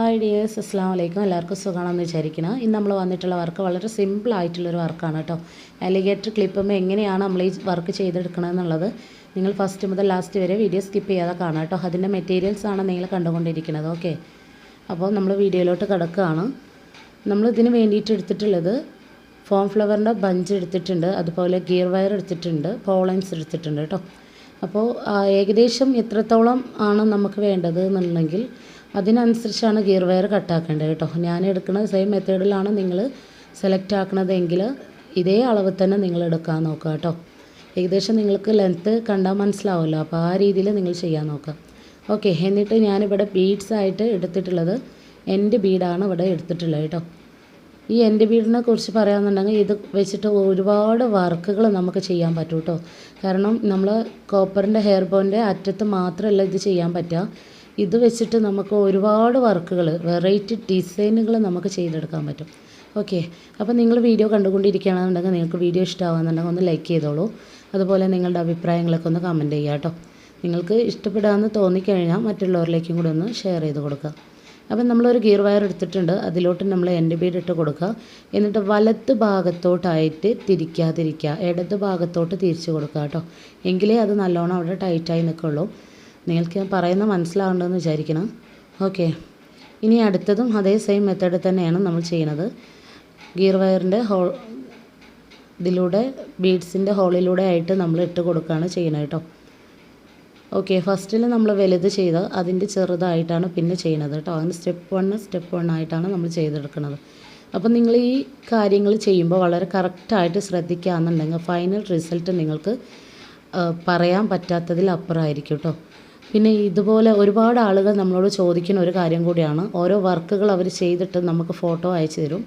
Hi dears അസ്സാം വലൈക്കും എല്ലാവർക്കും സുഖമാണെന്ന് വിചാരിക്കണം ഇന്ന് നമ്മൾ വന്നിട്ടുള്ള വർക്ക് വളരെ സിമ്പിൾ ആയിട്ടുള്ളൊരു വർക്കാണ് കേട്ടോ. അലിഗേറ്റർ ക്ലിപ്പുമ്പോൾ എങ്ങനെയാണ് നമ്മൾ ഈ വർക്ക് ചെയ്തെടുക്കണമെന്നുള്ളത് നിങ്ങൾ ഫസ്റ്റ് മുതൽ ലാസ്റ്റ് വരെ വീഡിയോ സ്കിപ്പ് ചെയ്യാതെ കാണാം കേട്ടോ. അതിന്റെ മെറ്റീരിയൽസാണ് നിങ്ങൾ കണ്ടുകൊണ്ടിരിക്കുന്നത്. ഓക്കെ അപ്പോൾ നമ്മൾ വീഡിയോയിലോട്ട് കിടക്കുകയാണ്. നമ്മൾ ഇതിന് വേണ്ടിയിട്ട് എടുത്തിട്ടുള്ളത് ഫോം ഫ്ലവറിന്റെ ബഞ്ച് എടുത്തിട്ടുണ്ട്. അതുപോലെ ഗിയർ വയർ എടുത്തിട്ടുണ്ട്. പോളൻസ് എടുത്തിട്ടുണ്ട് കേട്ടോ. അപ്പോൾ ഏകദേശം എത്രത്തോളം ആണ് നമുക്ക് വേണ്ടത് എന്നുണ്ടെങ്കിൽ അതിനനുസരിച്ചാണ് ഗിയർ വയർ കട്ടാക്കേണ്ടത് കേട്ടോ. ഞാൻ എടുക്കുന്ന സെയിം മെത്തേഡിലാണ് നിങ്ങൾ സെലക്ട് ആക്കണതെങ്കിൽ ഇതേ അളവ് തന്നെ നിങ്ങൾ എടുക്കാൻ നോക്കുക കേട്ടോ. ഏകദേശം നിങ്ങൾക്ക് ലെങ്ത്ത് കണ്ടാൽ മനസ്സിലാവുമല്ലോ. അപ്പോൾ ആ രീതിയിൽ നിങ്ങൾ ചെയ്യാൻ നോക്കുക. ഓക്കെ എന്നിട്ട് ഞാനിവിടെ ബീഡ്സ് ആയിട്ട് എടുത്തിട്ടുള്ളത് എന്റെ ബീഡാണ് ഇവിടെ എടുത്തിട്ടുള്ളത് കേട്ടോ. ഈ എന്റെ വീടിനെ കുറിച്ച് പറയാമെന്നുണ്ടെങ്കിൽ ഇത് വെച്ചിട്ട് ഒരുപാട് വർക്കുകൾ നമുക്ക് ചെയ്യാൻ പറ്റും കേട്ടോ. കാരണം നമ്മൾ കോപ്പറിന്റെ ഹെയർ ബോന്റെ അറ്റത്ത് മാത്രമല്ല ഇത് ചെയ്യാൻ പറ്റുക. ഇത് വെച്ചിട്ട് നമുക്ക് ഒരുപാട് വർക്കുകൾ വെറൈറ്റി ഡിസൈനുകൾ നമുക്ക് ചെയ്തെടുക്കാൻ പറ്റും. ഓക്കെ അപ്പോൾ നിങ്ങൾ വീഡിയോ കണ്ടുകൊണ്ടിരിക്കുകയാണെന്നുണ്ടെങ്കിൽ നിങ്ങൾക്ക് വീഡിയോ ഇഷ്ടമാകുന്നുണ്ടെങ്കിൽ ഒന്ന് ലൈക്ക് ചെയ്തോളൂ. അതുപോലെ നിങ്ങളുടെ അഭിപ്രായങ്ങളൊക്കെ ഒന്ന് കമന്റ് ചെയ്യുക കേട്ടോ. നിങ്ങൾക്ക് ഇഷ്ടപ്പെടാമെന്ന് തോന്നിക്കഴിഞ്ഞാൽ മറ്റുള്ളവരിലേക്കും കൂടി ഒന്ന് ഷെയർ ചെയ്ത് കൊടുക്കുക. അപ്പം നമ്മളൊരു ഗിയർ വയർ എടുത്തിട്ടുണ്ട്. അതിലോട്ട് നമ്മൾ എന്റെ ബീഡ് ഇട്ട് കൊടുക്കുക. എന്നിട്ട് വലത്ത് ഭാഗത്തോട്ടായിട്ട് തിരിക്കാതിരിക്കുക. ഇടത് ഭാഗത്തോട്ട് തിരിച്ച് കൊടുക്കുക കേട്ടോ. എങ്കിലേ അത് നല്ലോണം അവിടെ ടൈറ്റായി നിൽക്കുള്ളൂ. നിങ്ങൾക്ക് ഞാൻ പറയുന്നത് മനസ്സിലാവേണ്ടതെന്ന് വിചാരിക്കണം. ഓക്കെ ഇനി അടുത്തതും അതേ സെയിം മെത്തേഡ് തന്നെയാണ് നമ്മൾ ചെയ്യുന്നത്. ഗിയർ വയറിന്റെ ഹോൾ ഇതിലൂടെ ബീഡ്സിന്റെ ഹോളിലൂടെ ആയിട്ട് നമ്മൾ ഇട്ട് കൊടുക്കുകയാണ് ചെയ്യുന്നത് കേട്ടോ ഓക്കെ ഫസ്റ്റിൽ നമ്മൾ വലുത് ചെയ്ത് അതിന്റെ ചെറുതായിട്ടാണ് പിന്നെ ചെയ്യുന്നത് കേട്ടോ അങ്ങനെ സ്റ്റെപ്പ് വൺ സ്റ്റെപ്പ് വൺ ആയിട്ടാണ് നമ്മൾ ചെയ്തെടുക്കുന്നത്. അപ്പോൾ നിങ്ങൾ ഈ കാര്യങ്ങൾ ചെയ്യുമ്പോൾ വളരെ കറക്റ്റായിട്ട് ശ്രദ്ധിക്കുക എന്നുണ്ടെങ്കിൽ ഫൈനൽ റിസൾട്ട് നിങ്ങൾക്ക് പറയാൻ പറ്റാത്തതിൽ അപ്പുറമായിരിക്കും കേട്ടോ പിന്നെ ഇതുപോലെ ഒരുപാട് ആളുകൾ നമ്മളോട് ചോദിക്കുന്ന ഒരു കാര്യം കൂടിയാണ്. ഓരോ വർക്കുകൾ അവർ ചെയ്തിട്ട് നമുക്ക് ഫോട്ടോ അയച്ചു തരും.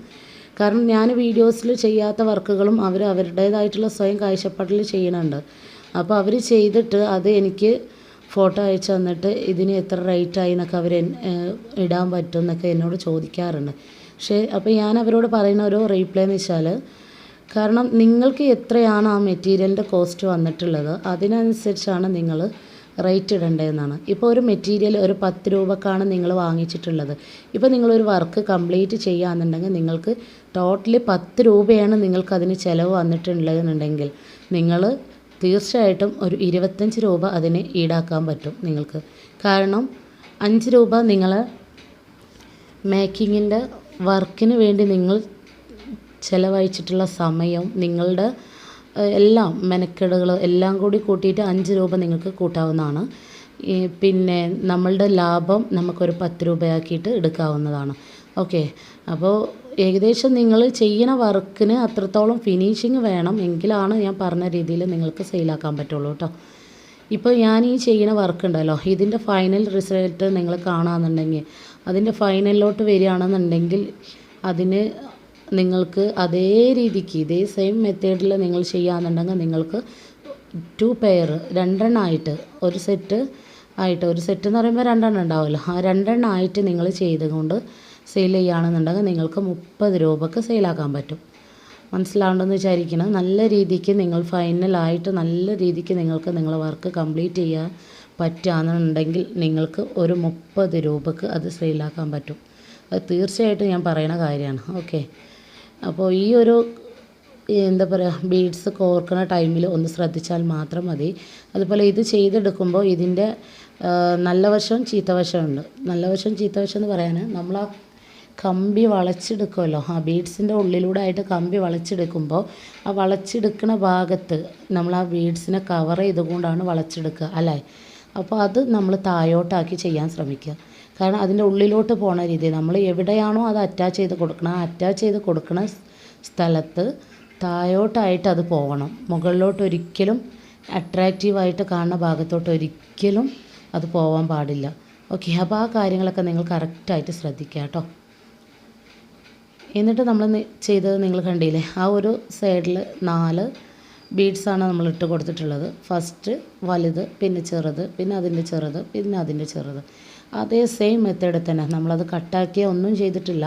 കാരണം ഞാൻ വീഡിയോസിൽ ചെയ്യാത്ത വർക്കുകളും അവർ അവരുടേതായിട്ടുള്ള സ്വയം കാഴ്ചപ്പാടിൽ ചെയ്യുന്നുണ്ട്. അപ്പോൾ അവർ ചെയ്തിട്ട് അത് എനിക്ക് ഫോട്ടോ അയച്ചു തന്നിട്ട് ഇതിന് എത്ര റേറ്റായി എന്നൊക്കെ അവർ ഇടാൻ പറ്റും എന്നൊക്കെ എന്നോട് ചോദിക്കാറുണ്ട്. പക്ഷേ അപ്പോൾ ഞാൻ അവരോട് പറയുന്ന ഒരു റീപ്ലൈ എന്ന് വെച്ചാൽ കാരണം നിങ്ങൾക്ക് എത്രയാണ് ആ മെറ്റീരിയലിന്റെ കോസ്റ്റ് വന്നിട്ടുള്ളത്? അതിനനുസരിച്ചാണ് നിങ്ങൾ റേറ്റ് ഇടേണ്ടതെന്നാണ് ഇപ്പോൾ ഒരു മെറ്റീരിയൽ ഒരു പത്ത് രൂപക്കാണ് നിങ്ങൾ വാങ്ങിച്ചിട്ടുള്ളത്. ഇപ്പോൾ നിങ്ങളൊരു വർക്ക് കംപ്ലീറ്റ് ചെയ്യുകയാണെന്നുണ്ടെങ്കിൽ നിങ്ങൾക്ക് ടോട്ടലി പത്ത് രൂപയാണ് നിങ്ങൾക്ക് അതിന് ചിലവ് വന്നിട്ടുള്ളതെന്നുണ്ടെങ്കിൽ നിങ്ങൾ തീർച്ചയായിട്ടും ഒരു ഇരുപത്തഞ്ച് രൂപ അതിന് ഈടാക്കാൻ പറ്റും നിങ്ങൾക്ക്. കാരണം അഞ്ച് രൂപ നിങ്ങൾ മേക്കിങ്ങിന്റെ വർക്കിന് വേണ്ടി നിങ്ങൾ ചിലവഴിച്ചിട്ടുള്ള സമയം നിങ്ങളുടെ എല്ലാം മെനക്കെടുകൾ എല്ലാം കൂടി കൂട്ടിയിട്ട് അഞ്ച് രൂപ നിങ്ങൾക്ക് കൂട്ടാവുന്നതാണ്. പിന്നെ നമ്മളുടെ ലാഭം നമുക്കൊരു പത്ത് രൂപയാക്കിയിട്ട് എടുക്കാവുന്നതാണ്. ഓക്കെ. അപ്പോൾ ഏകദേശം നിങ്ങൾ ചെയ്യുന്ന വർക്കിന് അത്രത്തോളം ഫിനിഷിങ് വേണം എങ്കിലാണ് ഞാൻ പറഞ്ഞ രീതിയിൽ നിങ്ങൾക്ക് സെയിലാക്കാൻ പറ്റുള്ളൂ കേട്ടോ. ഇപ്പോൾ ഞാൻ ഈ ചെയ്യുന്ന വർക്ക് ഉണ്ടല്ലോ ഇതിന്റെ ഫൈനൽ റിസൾട്ട് നിങ്ങൾ കാണാമെന്നുണ്ടെങ്കിൽ അതിന്റെ ഫൈനലിലോട്ട് വരികയാണെന്നുണ്ടെങ്കിൽ അതിന് നിങ്ങൾക്ക് അതേ രീതിക്ക് ഇതേ സെയിം മെത്തേഡിൽ നിങ്ങൾ ചെയ്യാന്നുണ്ടെങ്കിൽ നിങ്ങൾക്ക് ടു പെയർ രണ്ടെണ്ണമായിട്ട് ഒരു സെറ്റ് ആയിട്ട് ഒരു സെറ്റ് എന്ന് പറയുമ്പോൾ രണ്ടെണ്ണം ഉണ്ടാവുമല്ലോ. ആ രണ്ടെണ്ണമായിട്ട് നിങ്ങൾ ചെയ്തുകൊണ്ട് സെയിൽ ചെയ്യുകയാണെന്നുണ്ടെങ്കിൽ നിങ്ങൾക്ക് മുപ്പത് രൂപക്ക് സെയിലാക്കാൻ പറ്റും. മനസ്സിലാവുണ്ടെന്ന് വിചാരിക്കണം. നല്ല രീതിക്ക് നിങ്ങൾ ഫൈനലായിട്ട് നല്ല രീതിക്ക് നിങ്ങൾക്ക് നിങ്ങളെ വർക്ക് കംപ്ലീറ്റ് ചെയ്യാൻ പറ്റുകയാണെന്നുണ്ടെങ്കിൽ നിങ്ങൾക്ക് ഒരു മുപ്പത് രൂപക്ക് അത് സെയിലാക്കാൻ പറ്റും. അത് തീർച്ചയായിട്ടും ഞാൻ പറയുന്ന കാര്യമാണ്. ഓക്കെ അപ്പോൾ ഈ ഒരു എന്താ പറയുക ബീഡ്സ് കോർക്കുന്ന ടൈമിൽ ഒന്ന് ശ്രദ്ധിച്ചാൽ മാത്രം മതി. അതുപോലെ ഇത് ചെയ്തെടുക്കുമ്പോൾ ഇതിന്റെ നല്ല വശവും ചീത്ത വശമുണ്ട് നല്ല വശം ചീത്ത വശം എന്ന് പറയാൻ നമ്മൾ ആ കമ്പി വളച്ചെടുക്കുമല്ലോ ആ ബീഡ്സിന്റെ ഉള്ളിലൂടെ ആയിട്ട് കമ്പി വളച്ചെടുക്കുമ്പോൾ ആ വളച്ചെടുക്കുന്ന ഭാഗത്ത് നമ്മൾ ആ ബീഡ്സിനെ കവർ ചെയ്തുകൊണ്ടാണ് വളച്ചെടുക്കുക അല്ലേ? അപ്പോൾ അത് നമ്മൾ താഴോട്ടാക്കി ചെയ്യാൻ ശ്രമിക്കുക. കാരണം അതിന്റെ ഉള്ളിലോട്ട് പോണ രീതി. നമ്മൾ എവിടെയാണോ അത് അറ്റാച്ച് ചെയ്ത് കൊടുക്കണം ആ അറ്റാച്ച് ചെയ്ത് കൊടുക്കുന്ന സ്ഥലത്ത് താഴോട്ടായിട്ട് അത് പോകണം മുകളിലോട്ട് ഒരിക്കലും അട്രാക്റ്റീവായിട്ട് കാണുന്ന ഭാഗത്തോട്ട് ഒരിക്കലും അത് പോകാൻ പാടില്ല. ഓക്കെ അപ്പോൾ ആ കാര്യങ്ങളൊക്കെ നിങ്ങൾ കറക്റ്റായിട്ട് ശ്രദ്ധിക്കുക കേട്ടോ. എന്നിട്ട് നമ്മൾ ചെയ്തത് നിങ്ങൾ കണ്ടില്ലേ? ആ ഒരു സൈഡിൽ നാല് ബീഡ്സാണ് നമ്മൾ ഇട്ട് കൊടുത്തിട്ടുള്ളത്. ഫസ്റ്റ് വലുത് പിന്നെ ചെറുത് പിന്നെ അതിന്റെ ചെറുത് പിന്നെ അതിന്റെ ചെറുത്. അതേ സെയിം മെത്തേഡിൽ തന്നെ. നമ്മളത് കട്ടാക്കിയ ഒന്നും ചെയ്തിട്ടില്ല.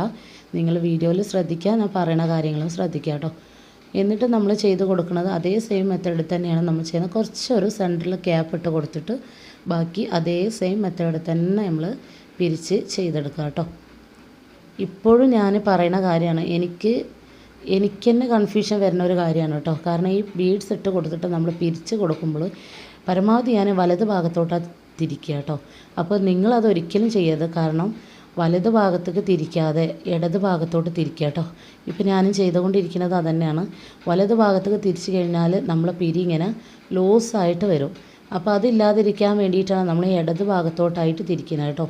നിങ്ങൾ വീഡിയോയിൽ ശ്രദ്ധിക്കുക ഞാൻ പറയുന്ന കാര്യങ്ങളും ശ്രദ്ധിക്കുക കേട്ടോ എന്നിട്ട് നമ്മൾ ചെയ്ത് കൊടുക്കുന്നത് അതേ സെയിം മെത്തേഡിൽ തന്നെയാണ് നമ്മൾ ചെയ്യുന്നത്. കുറച്ചൊരു സെന്ററിൽ ക്യാപ്പ് ഇട്ട് കൊടുത്തിട്ട് ബാക്കി അതേ സെയിം മെത്തേഡിൽ തന്നെ നമ്മൾ പിരിച്ച് ചെയ്തെടുക്കുക കേട്ടോ ഇപ്പോഴും ഞാൻ പറയുന്ന കാര്യമാണ്. എനിക്ക് എനിക്ക് തന്നെ കൺഫ്യൂഷൻ വരുന്ന ഒരു കാര്യമാണ് കേട്ടോ കാരണം ഈ ബീഡ്സ് ഇട്ട് കൊടുത്തിട്ട് നമ്മൾ പിരിച്ച് കൊടുക്കുമ്പോൾ പരമാവധി ഞാൻ വലത് ഭാഗത്തോട്ടാണ് തിരിക്കുക കേട്ടോ. അപ്പോൾ നിങ്ങളത് ഒരിക്കലും ചെയ്യരുത് കാരണം വലത് ഭാഗത്തേക്ക് തിരിക്കാതെ ഇടത് ഭാഗത്തോട്ട് തിരിക്കുക കേട്ടോ. ഇപ്പം ഞാനും ചെയ്തുകൊണ്ടിരിക്കുന്നത് അതുതന്നെയാണ് വലത് ഭാഗത്തേക്ക് തിരിച്ചു കഴിഞ്ഞാൽ നമ്മൾ പിരി ഇങ്ങനെ ലോസ് ആയിട്ട് വരും. അപ്പോൾ അതില്ലാതിരിക്കാൻ വേണ്ടിയിട്ടാണ് നമ്മൾ ഇടത് ഭാഗത്തോട്ടായിട്ട് തിരിക്കുന്നത് കേട്ടോ.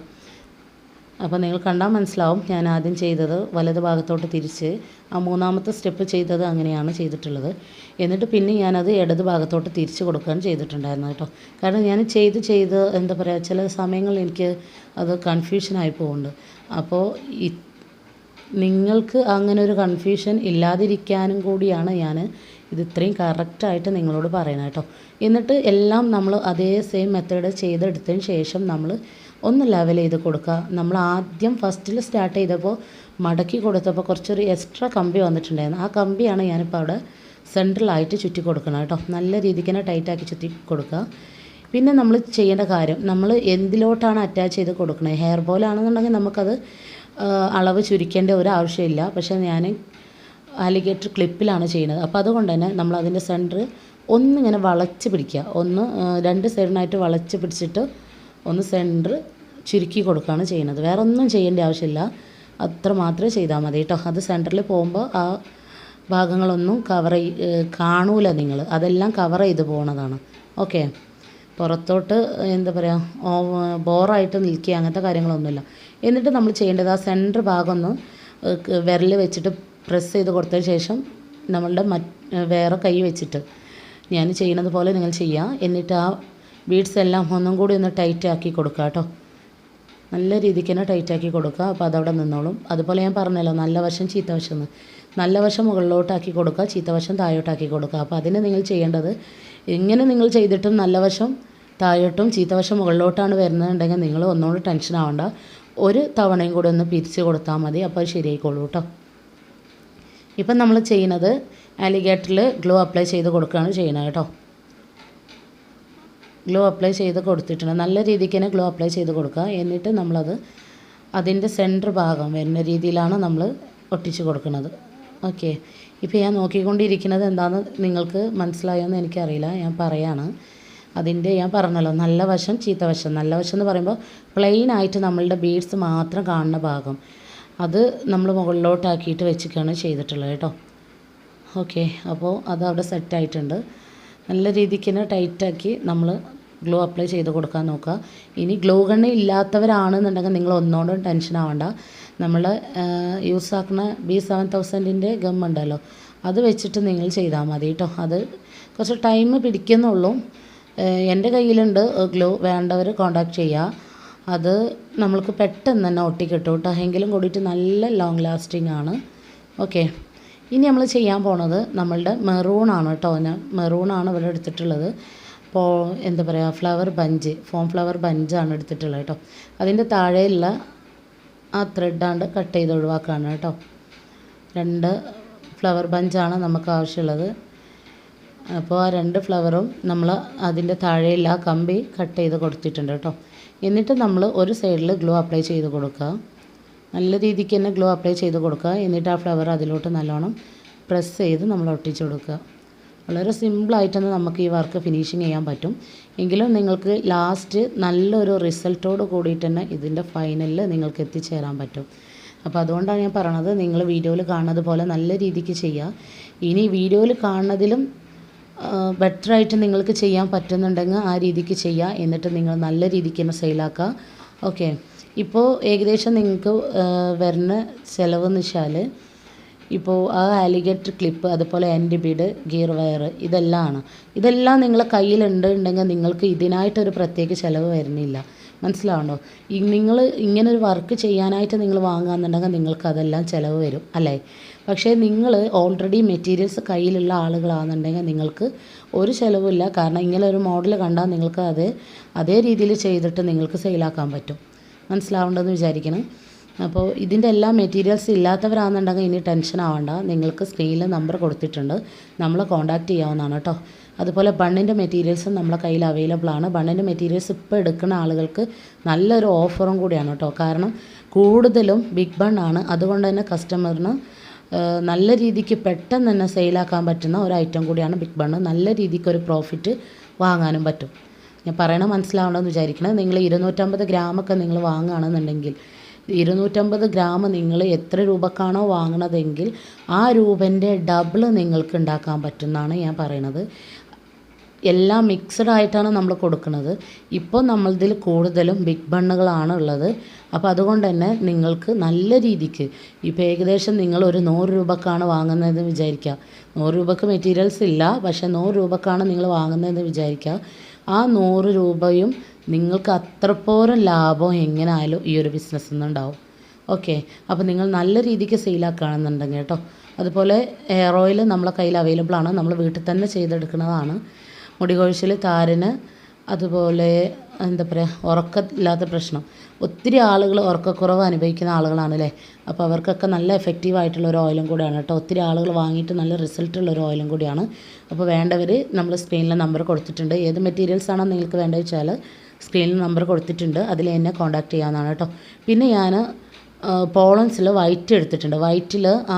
അപ്പോൾ നിങ്ങൾ കണ്ടാൽ മനസ്സിലാവും ഞാൻ ആദ്യം ചെയ്തത് വലത് ഭാഗത്തോട്ട് തിരിച്ച് ആ മൂന്നാമത്തെ സ്റ്റെപ്പ് ചെയ്തത് അങ്ങനെയാണ് ചെയ്തിട്ടുള്ളത്. എന്നിട്ട് പിന്നെ ഞാനത് ഇടത് ഭാഗത്തോട്ട് തിരിച്ച് കൊടുക്കുകയാണ് ചെയ്തിട്ടുണ്ടായിരുന്നത് കേട്ടോ. കാരണം ഞാൻ ചെയ്ത് ചെയ്ത് എന്താ പറയുക ചില സമയങ്ങളിൽ എനിക്ക് അത് കൺഫ്യൂഷനായി പോകുന്നുണ്ട്. അപ്പോൾ നിങ്ങൾക്ക് അങ്ങനെ ഒരു കൺഫ്യൂഷൻ ഇല്ലാതിരിക്കാനും കൂടിയാണ് ഞാൻ ഇത് ഇത്രയും കറക്റ്റായിട്ട് നിങ്ങളോട് പറയണം കേട്ടോ. എന്നിട്ട് എല്ലാം നമ്മൾ അതേ സെയിം മെത്തേഡ് ചെയ്തെടുത്തതിന് ശേഷം നമ്മൾ ഒന്ന് ലെവൽ ചെയ്ത് കൊടുക്കുക. നമ്മൾ ആദ്യം ഫസ്റ്റിൽ സ്റ്റാർട്ട് ചെയ്തപ്പോൾ മടക്കി കൊടുത്തപ്പോൾ കുറച്ചൊരു എക്സ്ട്രാ കമ്പി വന്നിട്ടുണ്ടായിരുന്നു. ആ കമ്പിയാണ് ഞാനിപ്പോൾ അവിടെ സെൻട്രലായിട്ട് ചുറ്റി കൊടുക്കണം കേട്ടോ. നല്ല രീതിക്ക് തന്നെ ടൈറ്റാക്കി ചുറ്റി കൊടുക്കുക. പിന്നെ നമ്മൾ ചെയ്യേണ്ട കാര്യം നമ്മൾ എന്തിലോട്ടാണ് അറ്റാച്ച് ചെയ്ത് കൊടുക്കുന്നത് ഹെയർ ബോലാണെന്നുണ്ടെങ്കിൽ നമുക്കത് അളവ് ചുരുക്കേണ്ട ഒരു ആവശ്യമില്ല. പക്ഷേ ഞാൻ അലിഗേറ്റർ ക്ലിപ്പിലാണ് ചെയ്യുന്നത്. അപ്പോൾ അതുകൊണ്ട് തന്നെ നമ്മൾ അതിന്റെ സെന്റർ ഒന്നിങ്ങനെ വളച്ച് പിടിക്കുക. ഒന്ന് രണ്ട് സൈഡിനായിട്ട് വളച്ച് പിടിച്ചിട്ട് ഒന്ന് സെന്റർ ചുരുക്കി കൊടുക്കുകയാണ് ചെയ്യുന്നത്. വേറെ ഒന്നും ചെയ്യേണ്ട ആവശ്യമില്ല. അത്ര മാത്രമേ ചെയ്താൽ മതി കേട്ടോ. അത് സെന്ററിൽ പോകുമ്പോൾ ആ ഭാഗങ്ങളൊന്നും കവർ കാണൂല നിങ്ങൾ. അതെല്ലാം കവർ ചെയ്ത് പോകുന്നതാണ് ഓക്കെ പുറത്തോട്ട് എന്താ പറയുക ബോറായിട്ട് നിൽക്കുക അങ്ങനത്തെ കാര്യങ്ങളൊന്നുമില്ല. എന്നിട്ട് നമ്മൾ ചെയ്യേണ്ടത് ആ സെന്റർ ഭാഗം ഒന്ന് വിരൽ വെച്ചിട്ട് പ്രസ് ചെയ്ത് കൊടുത്തതിന് ശേഷം നമ്മളുടെ വേറെ കൈ വെച്ചിട്ട് ഞാൻ ചെയ്യുന്നത് പോലെ നിങ്ങൾ ചെയ്യുക എന്നിട്ട് ആ ബീഡ്സ് എല്ലാം ഒന്നും കൂടി ഒന്ന് ടൈറ്റ് ആക്കി കൊടുക്കുക കേട്ടോ നല്ല രീതിക്ക് തന്നെ ടൈറ്റാക്കി കൊടുക്കുക അപ്പോൾ അതവിടെ നിന്നോളും. അതുപോലെ ഞാൻ പറഞ്ഞല്ലോ നല്ല വശം ചീത്ത വശം എന്ന്. നല്ല വശം മുകളിലോട്ടാക്കി കൊടുക്കുക ചീത്ത വശം താഴോട്ടാക്കി കൊടുക്കുക അപ്പോൾ അതിന് നിങ്ങൾ ചെയ്യേണ്ടത് ഇങ്ങനെ നിങ്ങൾ ചെയ്തിട്ടും നല്ല വശം താഴോട്ടും ചീത്ത വശം മുകളിലോട്ടാണ് വരുന്നതെന്നുണ്ടെങ്കിൽ നിങ്ങൾ ഒന്നുകൂടി ടെൻഷൻ ആവണ്ട. ഒരു തവണയും കൂടി ഒന്ന് പിരിച്ച് കൊടുത്താൽ മതി. അപ്പോൾ ശരിയായിക്കോളൂ കേട്ടോ ഇപ്പം നമ്മൾ ചെയ്യുന്നത് ആലിഗേറ്ററിൽ ഗ്ലോ അപ്ലൈ ചെയ്ത് കൊടുക്കുകയാണ് ചെയ്യുന്നത് കേട്ടോ. ഗ്ലോ അപ്ലൈ ചെയ്ത് കൊടുത്തിട്ടുണ്ട്. നല്ല രീതിക്ക് തന്നെ ഗ്ലോ അപ്ലൈ ചെയ്ത് കൊടുക്കുക. എന്നിട്ട് നമ്മളത് അതിന്റെ സെന്റർ ഭാഗം വരുന്ന രീതിയിലാണ് നമ്മൾ ഒട്ടിച്ച് കൊടുക്കുന്നത്. ഓക്കെ ഇപ്പോൾ ഞാൻ നോക്കിക്കൊണ്ടിരിക്കുന്നത് എന്താണെന്ന് നിങ്ങൾക്ക് മനസ്സിലായോന്ന് എനിക്കറിയില്ല. ഞാൻ പറയാണ്. അതിന്റെ ഞാൻ പറഞ്ഞല്ലോ നല്ല വശം ചീത്ത വശം. നല്ല വശം എന്ന് പറയുമ്പോൾ പ്ലെയിൻ ആയിട്ട് നമ്മളുടെ ബീഡ്സ് മാത്രം കാണുന്ന ഭാഗം. അത് നമ്മൾ മുകളിലോട്ടാക്കിയിട്ട് വെച്ചിട്ടാണ് ചെയ്തിട്ടുള്ളത് കേട്ടോ. ഓക്കെ അപ്പോൾ അത് അവിടെ സെറ്റായിട്ടുണ്ട്. നല്ല രീതിക്ക് തന്നെ ടൈറ്റാക്കി നമ്മൾ ഗ്ലോ അപ്ലൈ ചെയ്ത് കൊടുക്കാൻ നോക്കുക. ഇനി ഗ്ലോ ഗണ്ണ് ഇല്ലാത്തവരാണെന്നുണ്ടെങ്കിൽ നിങ്ങൾ ഒന്നുകൊണ്ടും ടെൻഷൻ ആവണ്ട. നമ്മൾ യൂസ് ആക്കുന്ന ബി സെവൻ തൗസൻഡിന്റെ ഗം ഉണ്ടല്ലോ അത് വെച്ചിട്ട് നിങ്ങൾ ചെയ്താൽ മതി കേട്ടോ. അത് കുറച്ച് ടൈം പിടിക്കുന്നുള്ളൂ. എന്റെ കയ്യിലുണ്ട് ഗ്ലോ വേണ്ടവർ കോണ്ടാക്ട് ചെയ്യുക. അത് നമ്മൾക്ക് പെട്ടെന്ന് തന്നെ ഒട്ടിക്കിട്ടും കേട്ടോ. എങ്കിലും കൂടിയിട്ട് നല്ല ലോങ് ലാസ്റ്റിംഗ് ആണ്. ഓക്കെ ഇനി നമ്മൾ ചെയ്യാൻ പോണത് നമ്മളുടെ മെറൂണാണ് കേട്ടോ. ഞാൻ മെറൂണാണ് ഇവിടെ എടുത്തിട്ടുള്ളത്. അപ്പോൾ എന്താ പറയുക ഫ്ലവർ ബഞ്ച് ഫോം ഫ്ലവർ ബഞ്ചാണ് എടുത്തിട്ടുള്ളത് കേട്ടോ. അതിന്റെ താഴെയുള്ള ആ ത്രെഡാണ്ട് കട്ട് ചെയ്ത് ഒഴിവാക്കുകയാണ് കേട്ടോ. രണ്ട് ഫ്ലവർ ബഞ്ചാണ് നമുക്ക് ആവശ്യമുള്ളത്. അപ്പോൾ ആ രണ്ട് ഫ്ലവറും നമ്മൾ അതിന്റെ താഴെയുള്ള ആ കമ്പി കട്ട് ചെയ്ത് കൊടുത്തിട്ടുണ്ട് കേട്ടോ. എന്നിട്ട് നമ്മൾ ഒരു സൈഡിൽ ഗ്ലോ അപ്ലൈ ചെയ്ത് കൊടുക്കുക. നല്ല രീതിക്ക് തന്നെ ഗ്ലോ അപ്ലൈ ചെയ്ത് കൊടുക്കുക. എന്നിട്ട് ആ ഫ്ലവർ അതിലോട്ട് നല്ലോണം പ്രസ് ചെയ്ത് നമ്മൾ ഒട്ടിച്ചു കൊടുക്കുക. വളരെ സിമ്പിളായിട്ടൊന്ന് നമുക്ക് ഈ വർക്ക് ഫിനിഷിങ് ചെയ്യാൻ പറ്റും. എങ്കിലും നിങ്ങൾക്ക് ലാസ്റ്റ് നല്ലൊരു റിസൾട്ടോട് കൂടിയിട്ട് തന്നെ ഇതിന്റെ ഫൈനലിൽ നിങ്ങൾക്ക് എത്തിച്ചേരാൻ പറ്റും. അപ്പോൾ അതുകൊണ്ടാണ് ഞാൻ പറയണത് നിങ്ങൾ വീഡിയോയിൽ കാണുന്നത് പോലെ നല്ല രീതിക്ക് ചെയ്യുക. ഇനി വീഡിയോയിൽ കാണുന്നതിലും ബെറ്ററായിട്ട് നിങ്ങൾക്ക് ചെയ്യാൻ പറ്റുന്നുണ്ടെങ്കിൽ ആ രീതിക്ക് ചെയ്യുക എന്നിട്ട് നിങ്ങൾ നല്ല രീതിക്ക് തന്നെ സെയിലാക്കുക ഓക്കെ ഇപ്പോൾ ഏകദേശം നിങ്ങൾക്ക് വരുന്ന ചിലവെന്ന് വെച്ചാൽ ഇപ്പോൾ ആ ആലിഗേറ്റർ ക്ലിപ്പ് അതുപോലെ എന്റെ ബീഡ് ഗിയർ വയർ ഇതെല്ലാം ആണ് ഇതെല്ലാം നിങ്ങളെ കയ്യിലുണ്ട് ഉണ്ടെങ്കിൽ നിങ്ങൾക്ക് ഇതിനായിട്ടൊരു പ്രത്യേക ചിലവ് വരുന്നില്ല. മനസ്സിലാവണ്ടോ? നിങ്ങൾ ഇങ്ങനെ ഒരു വർക്ക് ചെയ്യാനായിട്ട് നിങ്ങൾ വാങ്ങുകയെന്നുണ്ടെങ്കിൽ നിങ്ങൾക്ക് അതെല്ലാം ചിലവ് വരും അല്ലേ? പക്ഷേ നിങ്ങൾ ഓൾറെഡി മെറ്റീരിയൽസ് കയ്യിലുള്ള ആളുകളാണെന്നുണ്ടെങ്കിൽ നിങ്ങൾക്ക് ഒരു ചിലവില്ല കാരണം ഇങ്ങനെ ഒരു മോഡൽ കണ്ടാൽ നിങ്ങൾക്ക് അത് അതേ രീതിയിൽ ചെയ്തിട്ട് നിങ്ങൾക്ക് സെയിലാക്കാൻ പറ്റും. മനസ്സിലാവേണ്ടതെന്ന് വിചാരിക്കണം അപ്പോൾ ഇതിന്റെ എല്ലാ മെറ്റീരിയൽസ് ഇല്ലാത്തവരാണെന്നുണ്ടെങ്കിൽ ഇനി ടെൻഷൻ ആവണ്ട. നിങ്ങൾക്ക് സ്ക്രീനിൽ നമ്പർ കൊടുത്തിട്ടുണ്ട്. നമ്മളെ കോൺടാക്റ്റ് ചെയ്യാവുന്നതാണ് കേട്ടോ. അതുപോലെ ബണ്ണിന്റെ മെറ്റീരിയൽസും നമ്മളെ കയ്യിൽ അവൈലബിൾ ആണ്. ബണ്ണിന്റെ മെറ്റീരിയൽസ് ഇപ്പോൾ എടുക്കുന്ന ആളുകൾക്ക് നല്ലൊരു ഓഫറും കൂടിയാണ് കേട്ടോ. കാരണം കൂടുതലും ബിഗ് ബണ്ണാണ് അതുകൊണ്ട് തന്നെ കസ്റ്റമറിന് നല്ല രീതിക്ക് പെട്ടെന്ന് തന്നെ സെയിലാക്കാൻ പറ്റുന്ന ഒരു ഐറ്റം കൂടിയാണ് ബിഗ് ബണ്ണ് നല്ല രീതിക്ക് ഒരു പ്രോഫിറ്റ് വാങ്ങാനും പറ്റും. ഞാൻ പറയണ മനസ്സിലാവണമെന്ന് വിചാരിക്കണം നിങ്ങൾ ഇരുന്നൂറ്റമ്പത് ഗ്രാമൊക്കെ നിങ്ങൾ വാങ്ങുകയാണെന്നുണ്ടെങ്കിൽ ഇരുന്നൂറ്റമ്പത് ഗ്രാം നിങ്ങൾ എത്ര രൂപക്കാണോ വാങ്ങണതെങ്കിൽ ആ രൂപന്റെ ഡബിൾ നിങ്ങൾക്ക് ഉണ്ടാക്കാൻ പറ്റുമെന്നാണ് ഞാൻ പറയണത്. എല്ലാം മിക്സഡ് ആയിട്ടാണ് നമ്മൾ കൊടുക്കുന്നത്. ഇപ്പോൾ നമ്മളിതിൽ കൂടുതലും ബിഗ് ബണ്ണുകളാണ് ഉള്ളത്. അപ്പോൾ അതുകൊണ്ട് തന്നെ നിങ്ങൾക്ക് നല്ല രീതിക്ക് ഇപ്പോൾ ഏകദേശം നിങ്ങൾ ഒരു നൂറ് രൂപക്കാണ് വാങ്ങുന്നതെന്ന് വിചാരിക്കുക. നൂറ് രൂപക്ക് മെറ്റീരിയൽസ് ഇല്ല പക്ഷേ നൂറ് രൂപക്കാണ് നിങ്ങൾ വാങ്ങുന്നതെന്ന് വിചാരിക്കുക. ആ നൂറ് രൂപയും നിങ്ങൾക്ക് അത്രപ്പോരം ലാഭം എങ്ങനെയായാലും ഈ ഒരു ബിസിനസ്സിൽ നിന്നുണ്ടാവും ഓക്കെ അപ്പോൾ നിങ്ങൾ നല്ല രീതിക്ക് സെയിലാക്കുകയാണെന്നുണ്ടെങ്കിൽ കേട്ടോ. അതുപോലെ ഹെയർ ഓയിൽ നമ്മളെ കയ്യിൽ അവൈലബിൾ ആണ്. നമ്മൾ വീട്ടിൽ തന്നെ ചെയ്തെടുക്കുന്നതാണ്. മുടി കൊഴിച്ചിൽ താരന് അതുപോലെ എന്താ പറയുക ഉറക്കമില്ലാത്ത പ്രശ്നം. ഒത്തിരി ആളുകൾ ഉറക്കക്കുറവ് അനുഭവിക്കുന്ന ആളുകളാണ് അല്ലേ അപ്പോൾ അവർക്കൊക്കെ നല്ല എഫക്റ്റീവ് ആയിട്ടുള്ള ഒരു ഓയിലും കൂടിയാണ് കേട്ടോ. ഒത്തിരി ആളുകൾ വാങ്ങിയിട്ട് നല്ല റിസൾട്ട് ഉള്ള ഒരു ഓയിലും കൂടിയാണ്. അപ്പോൾ വേണ്ടവർ നമ്മൾ സ്ക്രീനിൽ നമ്പർ കൊടുത്തിട്ടുണ്ട്. ഏത് മെറ്റീരിയൽസ് ആണോ നിങ്ങൾക്ക് വേണ്ടത് വെച്ചാൽ സ്ക്രീനിൽ നമ്പർ കൊടുത്തിട്ടുണ്ട്. അതിൽ എന്നെ കോൺടാക്ട് ചെയ്യാവുന്നതാണ് കേട്ടോ. പിന്നെ ഞാൻ പോളൻസിൽ വൈറ്റ് എടുത്തിട്ടുണ്ട്. വൈറ്റിൽ ആ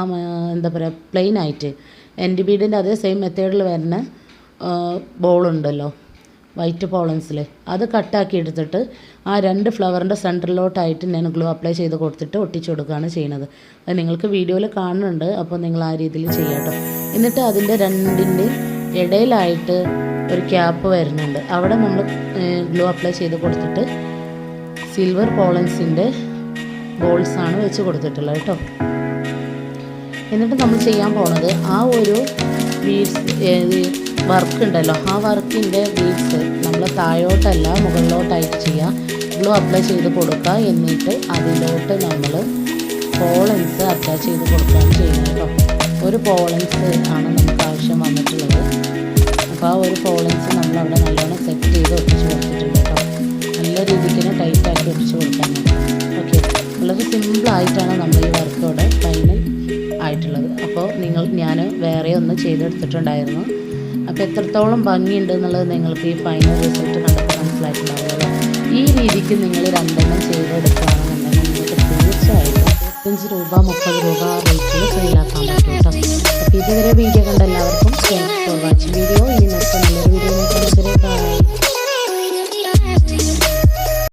എന്താ പറയുക പ്ലെയിൻ ആയിട്ട്. എൻ ഡി ബീഡിന്റെ അതേ സെയിം മെത്തേഡിൽ വരുന്ന ബോളുണ്ടല്ലോ വൈറ്റ് പോളൻസിൽ അത് കട്ടാക്കി എടുത്തിട്ട് ആ രണ്ട് ഫ്ലവറിന്റെ സെന്ററിലോട്ടായിട്ട് ഞാൻ ഗ്ലൂ അപ്ലൈ ചെയ്ത് കൊടുത്തിട്ട് ഒട്ടിച്ചു കൊടുക്കുകയാണ് ചെയ്യുന്നത്. അത് നിങ്ങൾക്ക് വീഡിയോയിൽ കാണുന്നുണ്ട് അപ്പോൾ നിങ്ങൾ ആ രീതിയിൽ ചെയ്യാട്ടോ. എന്നിട്ട് അതിന്റെ രണ്ടിന്റെ ഇടയിലായിട്ട് ഒരു ക്യാപ്പ് വരുന്നുണ്ട്. അവിടെ നമ്മൾ ഗ്ലൂ അപ്ലൈ ചെയ്ത് കൊടുത്തിട്ട് സിൽവർ പോളൻസിന്റെ ബോൾസാണ് വെച്ച് കൊടുത്തിട്ടുള്ളത് കേട്ടോ. എന്നിട്ട് നമ്മൾ ചെയ്യാൻ പോണത് ആ ഒരു ബീഡ്സ് വർക്ക് ഉണ്ടല്ലോ ആ വർക്കിന്റെ ബീഡ്സ് നമ്മൾ താഴോട്ടല്ല മുകളിലോട്ടായിട്ട് ചെയ്യുക ഗ്ലൂ അപ്ലൈ ചെയ്ത് കൊടുക്കുക എന്നിട്ട് അതിലോട്ട് നമ്മൾ പോളൻസ് അറ്റാച്ച് ചെയ്ത് കൊടുക്കുകയാണ് ചെയ്യുന്നത് ഒരു പോളൻസ് ആണ് നമുക്ക് ആവശ്യം വന്നിട്ടുള്ളത്. അപ്പോൾ ആ ഒരു പോളൻസ് നമ്മൾ അവിടെ നല്ലോണം സെറ്റ് ചെയ്ത് ഒട്ടിച്ച് കൊടുത്തിട്ടുണ്ട് കേട്ടോ. നല്ല രീതിക്ക് തന്നെ ടൈറ്റാക്കി ഒട്ടിച്ച് കൊടുക്കാൻ ഓക്കെ വളരെ സിമ്പിളായിട്ടാണ് നമ്മൾ ഈ വർക്കോടെ ഫൈനൽ ആയിട്ടുള്ളത്. അപ്പോൾ നിങ്ങൾ ഞാൻ വേറെ ഒന്ന് ചെയ്തെടുത്തിട്ടുണ്ടായിരുന്നു. അപ്പോൾ എത്രത്തോളം ഭംഗിയുണ്ട് എന്നുള്ളത് നിങ്ങൾക്ക് ഈ ഫൈനൽ റിസൾട്ട് കണ്ടപ്പോൾ മനസ്സിലായിട്ടുണ്ടാവുമല്ലോ. ഈ രീതിക്ക് നിങ്ങൾ രണ്ടെണ്ണം ചെയ്തെടുക്കുകയാണെന്നുണ്ടെങ്കിൽ നിങ്ങൾക്ക് തീർച്ചയായിട്ടും ഇരുപത്തഞ്ച് രൂപ മുപ്പത് രൂപ റേറ്റിൽ സെയിലാക്കാൻ പറ്റും ഇതുവരെ വീഡിയോ കണ്ട എല്ലാവർക്കും വാച്ചിങ് വീഡിയോ ഇനി നെക്സ്റ്റ് നല്ലൊരു വീഡിയോ